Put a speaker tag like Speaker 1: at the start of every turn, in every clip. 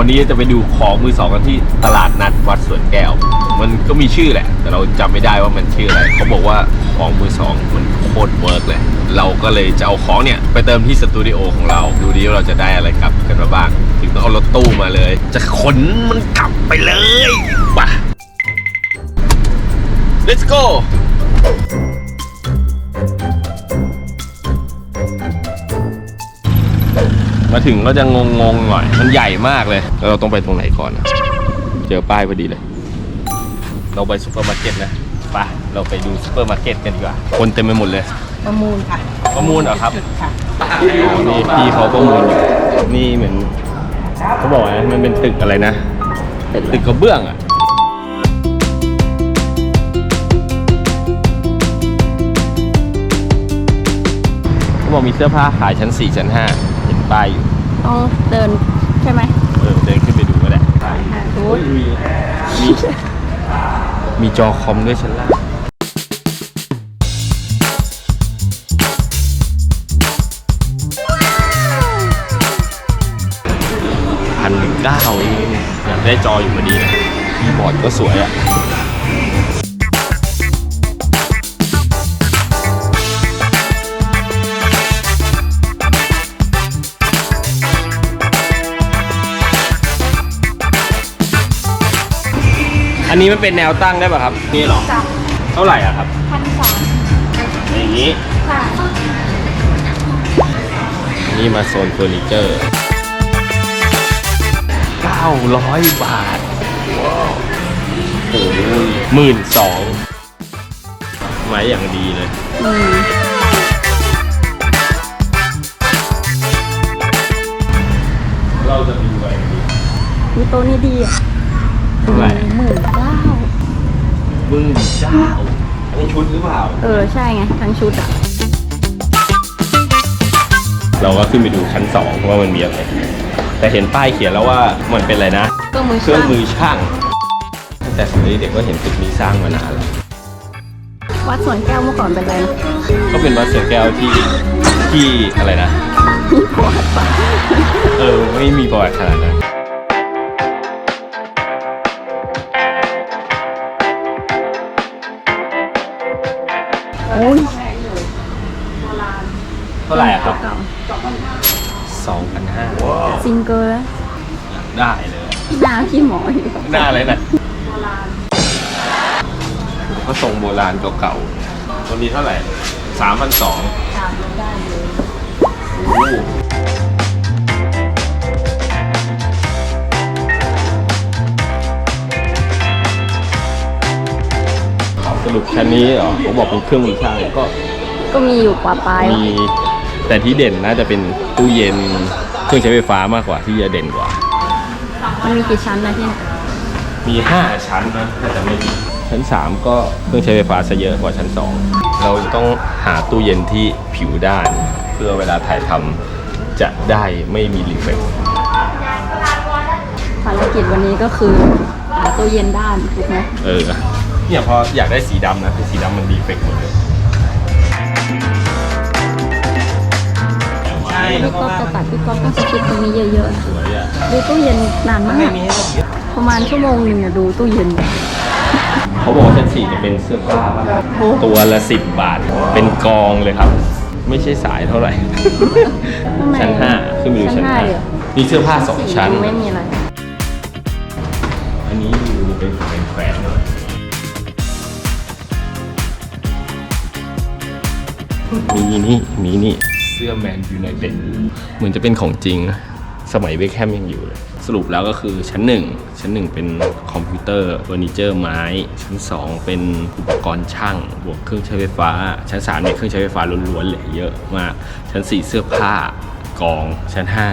Speaker 1: วันนี้จะไปดูของมือสองกันที่ตลาดนัดวัดสวนแก้ว มันก็มีชื่อแหละ แต่เราจำไม่ได้ว่ามันชื่ออะไร เขาบอกว่าของมือสองมันโคตรเวิร์กเลย เราก็เลยจะเอาของเนี่ยไปเติมที่สตูดิโอของเรา ดูดีว่าเราจะได้อะไรกลับกันมาบ้าง ถึงต้องเอารถตู้มาเลย จะขนมันกลับไปเลยไป let's go มาถึงก็จะงงงๆหน่อย มันใหญ่มากเลยแล้วเราต้องไปตรงไหนก่อนอะเจอป้ายพอดีเลย เราไปซูเปอร์มาร์เก็ตนะไปเราไปดูซูเปอร์มาร์เก็ตกันดีกว่า คนเต็มไปหมดเลย
Speaker 2: ประมูลค่ะ
Speaker 1: ประมูลเหรอครับ
Speaker 2: ค่ะ
Speaker 1: อ๋อนี่พี่เขาประมูลอยู่นี่เหมือนเขาบอกนะมันเป็นตึกอะไรนะ ตึกกระเบื้องอะเขาบอกมีเสื้อผ้าขายชั้น 4 ชั้น5เห็น ป้ายอยู่
Speaker 3: ต้องเดินใช่ไหม
Speaker 1: เออเดินขึ้นไปดูก็ได้
Speaker 3: ทู
Speaker 1: โอ้ยมีมีมีจอคอมด้วยชั้นล่างพันหนึ่งเก้าเองอยากได้จออยู่พอดีนะคีย์บอร์ดก็สวยอะ นนี้มันเป็นแนวตั้งได้ป่ะครับ นี่เหรอเท่าไหร่อะครับ
Speaker 3: พันสาม
Speaker 1: อย่างนี้
Speaker 3: ค่ะ
Speaker 1: นี่มาโซนเฟอร์นิเจอร์900 บาทว้าวโอ้ยหมื่นสองไม้อย่างดีเลย
Speaker 3: อืม
Speaker 1: เราจะดูอะไรดี
Speaker 3: มีโต๊ะนี่ดีอะ
Speaker 1: เท่าไหร่
Speaker 3: หมื่นเก้า
Speaker 1: หมื่นเจ้าอันนี้ชุดหรือเปล่า
Speaker 3: เออ ใช่ไง ทั้งชุดอะ
Speaker 1: เราก็ขึ้นไปดูชั้นสองว่ามันมีอะไร แต่เห็นป้ายเขียนแล้วว่ามันเป็นอะไรนะ
Speaker 3: เครื่องมือ
Speaker 1: เครื่อง
Speaker 3: ช่าง
Speaker 1: มือช่างตั้งแต่สมัยเด็กก็เห็นตึกนี้สร้างมานานแล้ว
Speaker 3: วัดสวนแก้วเมื่อก่อนเป็นอะไรนะ
Speaker 1: ก็เป็นวัดเสือแก้วที่ที่อะไรนะ
Speaker 3: มีประวัติศาสตร์
Speaker 1: เออ ไม่มีประวัติขนาดนั้น
Speaker 3: ซิงเกิลแล้ว
Speaker 1: ได้เลย
Speaker 3: หน้าพี่หมออยู่
Speaker 1: หน้าอะไรนะก็ทรงโบราณเก่าๆตัวนี้เท่าไหร่สามพันสอง
Speaker 3: ตามได้เลย
Speaker 1: โอ้โหสรุปชั้นนี้เหรอผมบอกเป็นเครื่องมือช่างก็
Speaker 3: ก็มีอยู่กว่าปลาย
Speaker 1: มีแต่ที่เด่นน่าจะเป็นตู้เย็น เครื่องใช้ไฟฟ้ามากกว่าที่จะเด่นกว่า
Speaker 3: มันมีกี่ชั้นนะที่เนี่ย
Speaker 1: มี 5 ชั้นนะถ้าจะไม่ผิดชั้น 3 ก็เครื่องใช้ไฟฟ้าซะเยอะกว่าชั้น 2 เราจะต้องหาตู้เย็นที่ผิวด้าน เพื่อเวลาถ่ายทำจะได้ไม่มีรีเฟก
Speaker 3: ภารกิจวันนี้ก็คือหาตู้เย็นด้านถูกไหม
Speaker 1: เออเนี่ยพออยากได้สีดำนะแต่สีดำมันรีเฟกหมดเลย
Speaker 3: พี่ก๊อฟจะตัดพี่ก๊อฟต้องสกิปตรงนี้เยอะๆนะ
Speaker 1: สวยอะ
Speaker 3: ดูตู้เย็นนานมากประมาณชั่วโมงหนึ่งอะดูตู้เย็น
Speaker 1: เขาบอกว่าชั้นสี่จะเป็นเสื้อผ้าป่ะ
Speaker 3: โอ้
Speaker 1: ตัวละสิบบาท เป็นกองเลยครับ ไม่ใช่สายเท่าไหร่
Speaker 3: ข้างใน
Speaker 1: ชั้นห้าขึ้นไปดูชั้นห้า
Speaker 3: เลยเหรอ
Speaker 1: มีเสื้อผ้าสองชั้น
Speaker 3: ยังไม่มีอะไร
Speaker 1: อันนี้ดูเป็นเป็นแขวนเลยมีนี่มีนี่เสื้อแมนยูไนเต็ดเหมือนจะเป็นของจริงนะสมัยเบคแฮมยังอยู่เลย สรุปแล้วก็คือชั้นหนึ่งชั้นหนึ่งเป็นคอมพิวเตอร์เฟอร์นิเจอร์ไม้ ชั้นสองเป็นอุปกรณ์ช่าง บวกเครื่องใช้ไฟฟ้า ชั้นสามเนี่ยเครื่องใช้ไฟฟ้าล้วนๆเลยเยอะมาก ชั้นสี่เสื้อผ้ากอง ชั้นห้า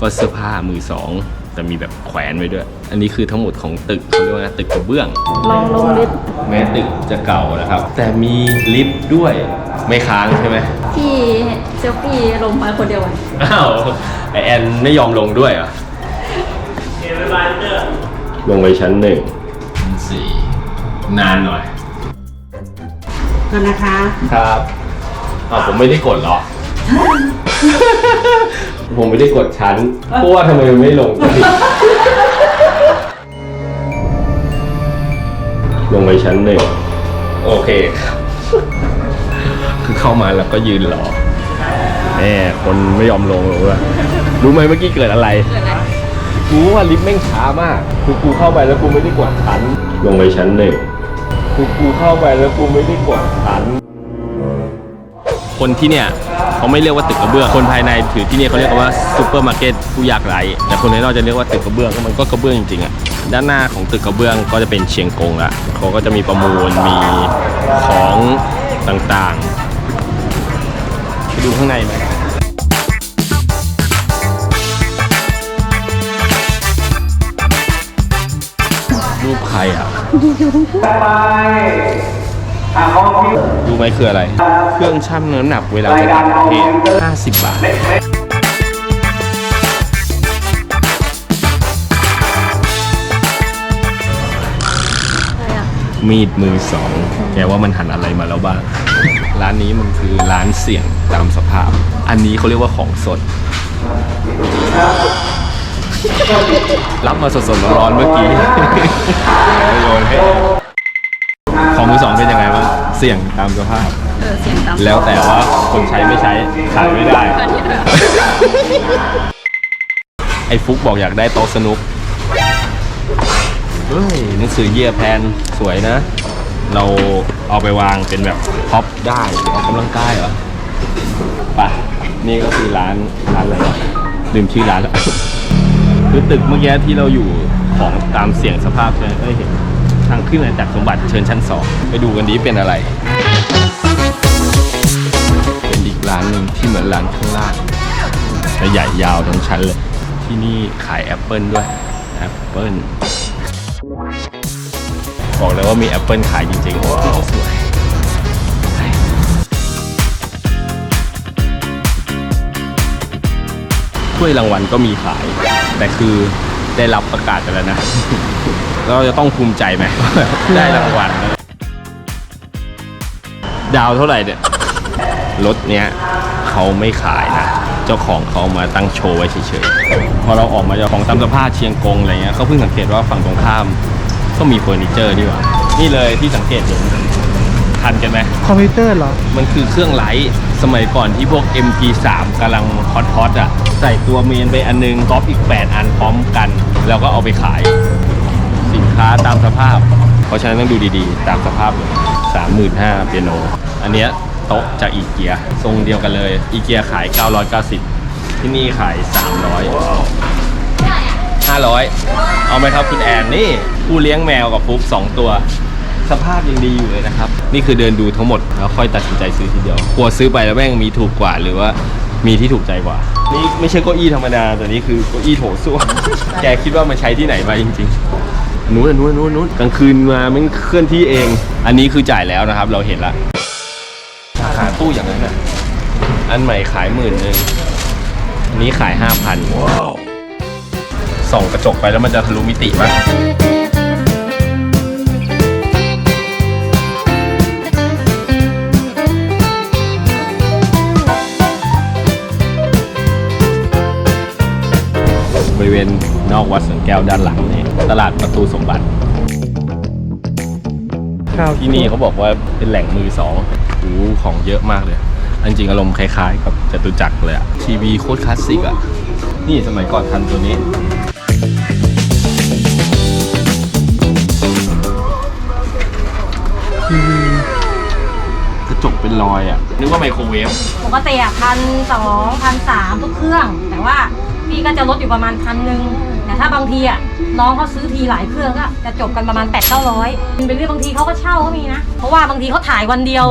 Speaker 1: ก็เสื้อผ้ามือสองแต่มีแบบแขวนไว้ด้วย อันนี้คือทั้งหมดของตึกเขาเรียกว่าตึกกระเบื้อง
Speaker 3: ลองลงลิฟต์
Speaker 1: แม้ตึกจะเก่านะครับ แต่มีลิฟต์ด้วย ไม่ค้างใช่ไหม
Speaker 3: ที่เซลฟี่ลงมาคนเดียวอะ
Speaker 1: อ้าวไอแอนไม่ยอมลงด้วยเหรอะลงไปชั้นหนึ่งชั้นสี่นานหน่อย
Speaker 2: ก่อนนะคะ
Speaker 1: ครับอ้าวผมไม่ได้กดเหรอ ผมไม่ได้กดชั้นเพราะว่าทำไมมันไม่ลงลงไปชั้นหนึ่งโอเคครับคือ เข้ามาแล้วก็ยืนรอแหมคนไม่ยอมลงหรอกว่ารู้ไหมเมื่อกี้เกิดอะไร กูว่าลิฟต์แม่งช้ามากคือกูเข้าไปแล้วกูไม่ได้กดชั้น ลงไปชั้นหนึ่งคือกูเข้าไปแล้วกูไม่ได้กดชั้น คนที่เนี่ยเขาไม่เรียกว่าตึกกระเบื้อง คนภายในถือที่เนี่ยเขาเรียกว่าซูเปอร์มาร์เก็ตผู้ยากไร้ แต่คนภายนอกจะเรียกว่าตึกกระเบื้องก็มันก็กระเบื้องจริงๆอะด้านหน้าของตึกกระเบื้องก็จะเป็นเชียงกงละเขาก็จะมีประมูล มีของต่างๆไป ดูข้างในไหมรูปใครอะรู้ไหมคืออะไร เครื่องชั่งน้ำหนักเวลาไปต่างประเทศ50 บาท มีดมือสอง แกว่ามันหันอะไรมาแล้วบ้าง ร้านนี้มันคือร้านเสี่ยงตามสภาพ อันนี้เขาเรียกว่าของสด รับมาสดๆร้อนๆเมื่อกี้โยนให้ของมือสองเป็นยังไงบ้างเสี่ยงตามสภาพ
Speaker 3: เออเสียงตาม
Speaker 1: แล้วแต่ว่าคนใช้ไม่ใช้ขายไม่ได้ ไอ้ฟุกบอกอยากได้โต๊ะสนุก เฮ้ยหนังสือเยียแพนสวยนะ เราเอาไปวางเป็นแบบพ็อปได้ออกกำลังกายเหรอไปะนี่ก็คือร้านร้านอะไรวะลืมชื่อร้านแล้วคือตึกเมื่อกี้ที่เราอยู่ของตามเสียงสภาพใช่ไหมก็เห็นทางขึ้นมาจากสมบัติเชิญชั้นสองไปดูกันดีเป็นอะไร เป็นอีกร้านหนึ่งที่เหมือนร้านข้างล่างแต่ใหญ่ยาวทั้งชั้นเลย ที่นี่ขายแอปเปิลด้วยแอปเปิล บอกเลยว่ามีแอปเปิลขายจริงๆว้าวสวยถ้วยรางวัลก็มีขาย แต่คือได้รับประกาศไปแล้วนะ เราจะต้องภูมิใจไหม ได้รางวัลนะดาวเท่าไหร่เนี่ยรถเนี้ยเขาไม่ขายนะ เจ้าของเขามาตั้งโชว์ไว้เฉยๆ พอเราออกมาจากของตามสภาพเชียงกงอะไรเงี้ยเขาเพิ่งสังเกตว่าฝั่งตรงข้าม ก็มีเฟอร์นิเจอร์นี่หว่า นี่เลยที่สังเกตเห็นทันกันไหม
Speaker 4: คอมพิวเตอร์เหรอ
Speaker 1: มันคือเครื่องไลท์สมัยก่อนที่พวก MP3 กำลังฮอตฮอตๆอะ ใส่ตัวเมนไปอันนึงก๊อปอีก 8 อันพร้อมกัน แล้วก็เอาไปขาย สินค้าตามสภาพ เพราะฉะนั้นต้องดูดีๆ ตามสภาพเลยสามหมื่นห้าเปียโน อันเนี้ยโต๊ะจากอีเกียทรงเดียวกันเลยอีเกียขาย 990 ที่นี่ขาย 300 500 เอาไหมครับคุณแอนนี่ผู้เลี้ยงแมวกับฟุกสองตัว สภาพยังดีอยู่เลยนะครับ นี่คือเดินดูทั้งหมดแล้วค่อยตัดสินใจซื้อทีเดียวกลัวซื้อไปแล้วแม่งมีถูกกว่าหรือว่ามีที่ถูกใจกว่า นี่ไม่ใช่เก้าอี้ธรรมดาแต่นี่คือเก้าอี้โถส้วมแกคิดว่ามันใช้ที่ไหนมาจริงๆนู้นนู้นนู้นนู้นกลางคืนมามันเคลื่อนที่เอง อันนี้คือจ่ายแล้วนะครับ เราเห็นละราคาตู้อย่างนั้นน่ะอันใหม่ขายหมื่นหนึ่งอันนี้ขายห้าพันว้าว ส่องกระจกไปแล้วมันจะทะลุมิติป่ะบริเวณนอกวัดสวนแก้วด้านหลังนี่ตลาดประตูสมบัติที่นี่เขาบอกว่าเป็นแหล่งมือสองโอ้ของเยอะมากเลยอันจริงอารมณ์คล้ายๆ กับจตุจักรเลยอะทีวีโคตรคลาสสิกอะนี่สมัยก่อนทันตัวนี้ เป็นรอยอะนึกว่าไมโครเวฟ
Speaker 3: ปกติอะพันสองพันสามทุกเครื่อง แต่ว่าพี่ก็จะลดอยู่ประมาณพันหนึ่งแต่ถ้าบางทีอะน้องเขาซื้อทีหลายเครื่องก็จะจบกันประมาณ8 9 0 0เป็นเรื่องบางทีเขาก็เช่าก็มีนะ เพราะว่าบางทีเขาถ่ายวันเดียว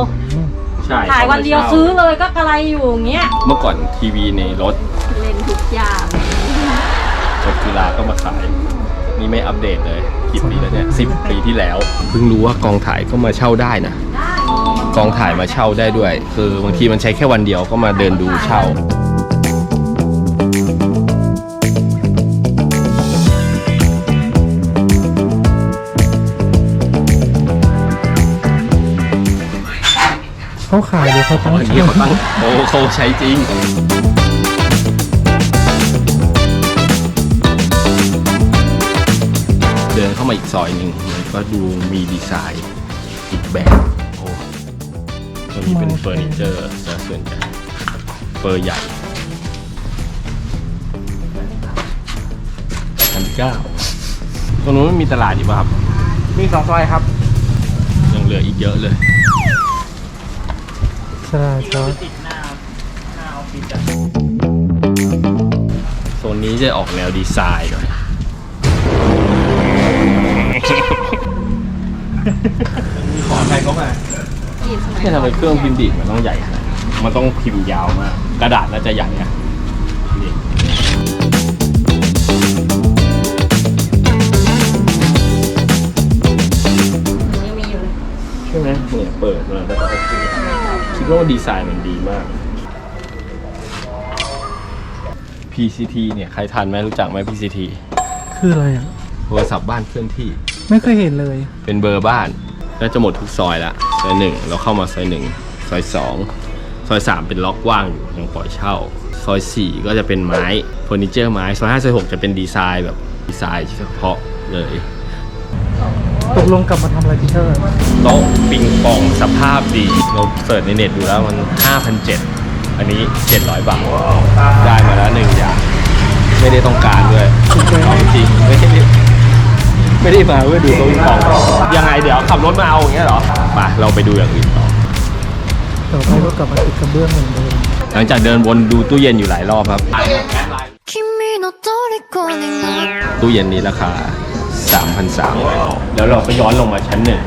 Speaker 1: ใช่
Speaker 3: ถ่ายวันเดียวซื้อเลยก็กระไรอยู่อย่างเงี้ย
Speaker 1: เมื่อก่อนทีวีในรถ
Speaker 3: เล่นทุกอย่าง
Speaker 1: รถกีฬาก็มาขาย นี่ไม่อัปเดตเลยกี่ปีแล้วเนี่ยสิบปีที่แล้ว เพิ่งรู้ว่ากองถ่ายก็มาเช่าได้นะ กองถ่ายมาเช่าได้ด้วย คือบางทีมันใช้แค่วันเดียวก็มาเดินดูเช่า
Speaker 4: เขาขายหรือเขาตั้
Speaker 1: งอันนี้เขาตั้งโอ้เขาใช้จริง เดินเข้ามาอีกซอยหนึ่งมันก็ดูมีดีไซน์อีกแบบ ตรงนี้เป็นเฟอร์นิเจอร์ซะส่วนใหญ่เฟอร์ใหญ่พันเก้าตรงนู้นมันมีตลาดอยู่ป่ะครับ
Speaker 4: มีสองซอยครับ
Speaker 1: ยังเหลืออีกเยอะเลย
Speaker 4: ใช่ใช่
Speaker 1: โซนนี้จะออกแนวดีไซน์หน่อย
Speaker 4: ขอใครเขามา
Speaker 1: นี่ทำไมเครื่องพิมพ์ดีดมันต้องใหญ่ขนาดนี้มันต้องพิมพ์ยาวมาก กระดาษน่าจะใหญ่อะนี่
Speaker 3: ยังมีอยู่เลย
Speaker 1: ใช่ไหมเนี่ยเปิดมาแล้วก็โอเคคิดว่าดีไซน์มันดีมาก PCT เนี่ยใครทันไหมรู้จักไหม PCT
Speaker 4: คืออะไรอะ
Speaker 1: โทรศัพท์บ้านเคลื่อนที่
Speaker 4: ไม่เคยเห็นเลย
Speaker 1: เป็นเบอร์บ้านแล้วจะหมดทุกซอยละ ซอยหนึ่งเราเข้ามาซอยหนึ่งซอยสองซอยสามเป็นล็อกว่างอยู่ยังปล่อยเช่า ซอยสี่ก็จะเป็นไม้เฟอร์นิเจอร์ไม้ซอยห้าซอยหกจะเป็นดีไซน์แบบดีไซน์เฉพาะเลย
Speaker 4: ตกลงกลับมาทำอะไรพีเตอร์
Speaker 1: โต๊ะปิงปองสภาพดี เราเสิร์ชในเน็ตดูแล้วมัน 5,700 อันนี้ 700 บาท ได้มาแล้วหนึ่งอย่าง ไม่ได้ต้องการด้วยเอาจริงไม่ได้ ไม่ได้มาเพื่อดูเขาวิ่งต่อยังไงเดี๋ยวขับรถมาเอาอย่างเงี้ยเหรอไปเราไปดูอย่างอื่นต่อ
Speaker 4: ต่อไปก็กลับมาติดกระเบื้องเหมือนเดิม
Speaker 1: หลังจากเดินวนดูตู้เย็นอยู่หลายรอบครับ ตู้เย็นนี้ราคา3,300แล้วเราก็ย้อนลงมาชั้นหนึ่ง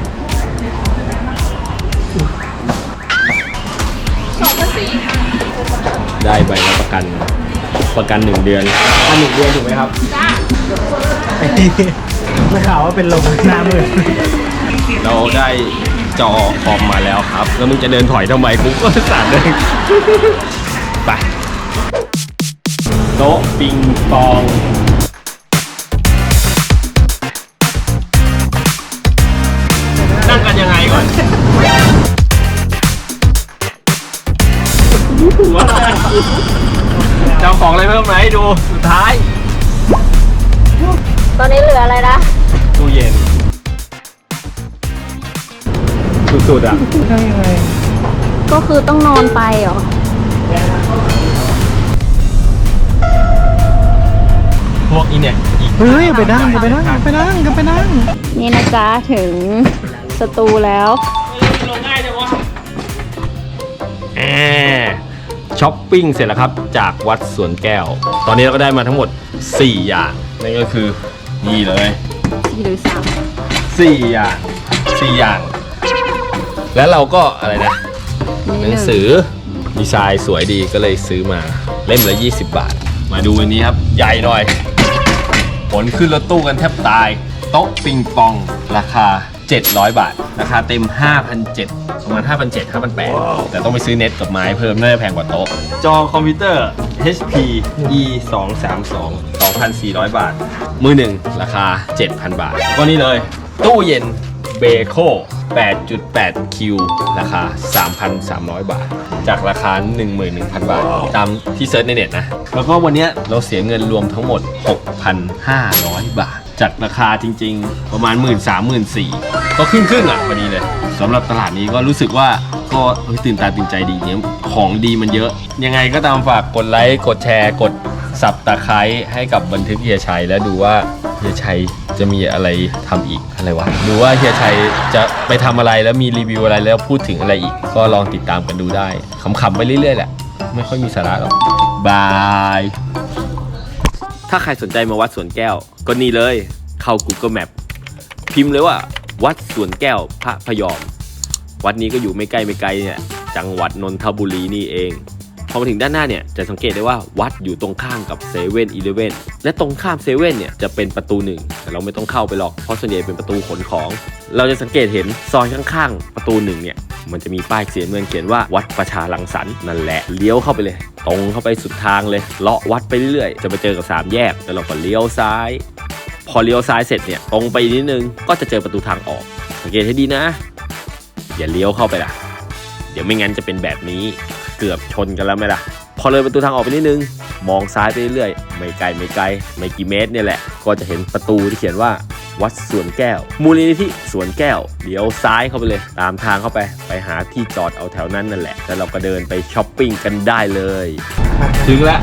Speaker 1: ได้ใบรับประกันประกันหนึ่งเดือนอันหนึ่งเดือนถูกไหมครับ
Speaker 4: ไม่ข่าวว่าเป็นลมหน้ามืด
Speaker 1: เราได้จอคอมมาแล้วครับ แล้วมึงจะเดินถอยทำไมกูก็สั่นเลยไปโต๊ะปิงปองนั่งกันยังไงก่อนหัวอะไรเจ้าของอะไรเพิ่มไหมดู สุดท้าย
Speaker 3: ตอนนี้เหลืออะไรนะ
Speaker 1: ตู้เย็น สุดๆอะ
Speaker 4: ได้ยังไง
Speaker 3: ก็คือต้องนอนไปเหรอ
Speaker 1: พวกอีเนี่ยอีก
Speaker 4: เฮ้ยไปนั่งไปนั่งไปนั่งกันไปนั่ง
Speaker 3: นี่นะจ๊ะถึงสตูแล้ว
Speaker 1: ลงง่ายจังวะแอช้อปปิ้งเสร็จแล้วครับ จากวัดสวนแก้ว ตอนนี้เราก็ได้มาทั้งหมด 4 อย่างนั่นก็คือนี่เลย
Speaker 3: สี่ หรือสาม
Speaker 1: 4อย่าง4อย่าง แล้วเราก็อะไรนะหนังสือดีไซน์สวยดีก็เลยซื้อมาเล่มละ 20 บาท มาดูอันนี้ครับ ใหญ่หน่อยผลขึ้นรถตู้กันแทบตาย โต๊ะปิงปองราคา 700 บาท ราคาเต็ม 5,700ประมาณ5,700 5,800 แต่ต้องไปซื้อเน็ตกับไม้เพิ่มน่าจะแพงกว่าโต๊ะ จอคอมพิวเตอร์ HP E 2 3 2 2,400 บาท มือหนึ่งราคา 7,000 บาท ก็นี่เลย ตู้เย็นเบโค8.8 คิว ราคา 3,300 บาท จากราคา 11,000 บาท ตามที่เซิร์ชในเน็ตนะ แล้วก็วันเนี้ยเราเสียเงินรวมทั้งหมด 6,500 บาท จากราคาจริง ๆ ประมาณ 1 3 0 0 0 0 4ก็ครึ่งครึ่งๆอะพอดีเลยสำหรับตลาดนี้ก็รู้สึกว่าก็เฮ้ยตื่นตาตื่นใจดีเนี่ยของดีมันเยอะ ยังไงก็ตามฝากกดไลค์กดแชร์ กดสับตะไคร้ให้กับบันทึกเฮียชัยแล้วดูว่าเฮียชัยจะมีอะไรทำอีกอะไรวะดูว่าเฮียชัยจะไปทำอะไรแล้วมีรีวิวอะไรแล้วพูดถึงอะไรอีก ก็ลองติดตามกันดูได้ขำๆไปเรื่อยๆแหละไม่ค่อยมีสาระหรอกบาย ถ้าใครสนใจมาวัดสวนแก้ว ก็นี่เลยเข้า Google Map พิมพ์เลยว่า วัดสวนแก้วพระพยอม วัดนี้ก็อยู่ไม่ใกล้ไม่ไกลเนี่ย จังหวัดนนทบุรีนี่เอง อมาถึงด้านหน้าเนี่ยจะสังเกตได้ว่าวัดอยู่ตรงข้ามกับเซเว่นอีเลเว่นและตรงข้ามเซเว่นเนี่ยจะเป็นประตูหนึ่งแต่เราไม่ต้องเข้าไปหรอกเพราะส่วนใหญ่เป็นประตูขนของ เราจะสังเกตเห็นซอยข้างๆประตูหนึ่งเนี่ยมันจะมีป้ายเสียเงินเขียนว่าวัดประชาลังสรรค์นั่นแหละเลี้ยวเข้าไปเลย ตรงเข้าไปสุดทางเลยเลาะวัดไปเรื่อยๆจะไปเจอกับสามแยกแล้วเราก็เลี้ยวซ้าย พอเลี้ยวซ้ายเสร็จเนี่ยตรงไปนิดนึงก็จะเจอประตูทางออก สังเกตให้ดีนะ อย่าเลี้ยวเข้าไปล่ะ เดี๋ยวไม่งั้นจะเป็นแบบนี้ เกือบชนกันแล้วไหมล่ะ พอเลยประตูทางออกไปนิดนึง มองซ้ายไปเรื่อยๆ ไม่ไกลไม่ไกล ไม่กี่เมตรเนี่ยแหละ ก็จะเห็นประตูที่เขียนว่าวัดสวนแก้ว มูลนิธิสวนแก้ว เดี๋ยวซ้ายเข้าไปเลย ตามทางเข้าไป ไปหาที่จอดเอาแถวนั้นนั่นแหละ แล้วเราก็เดินไปช้อปปิ้งกันได้เลย ถึงแล้ว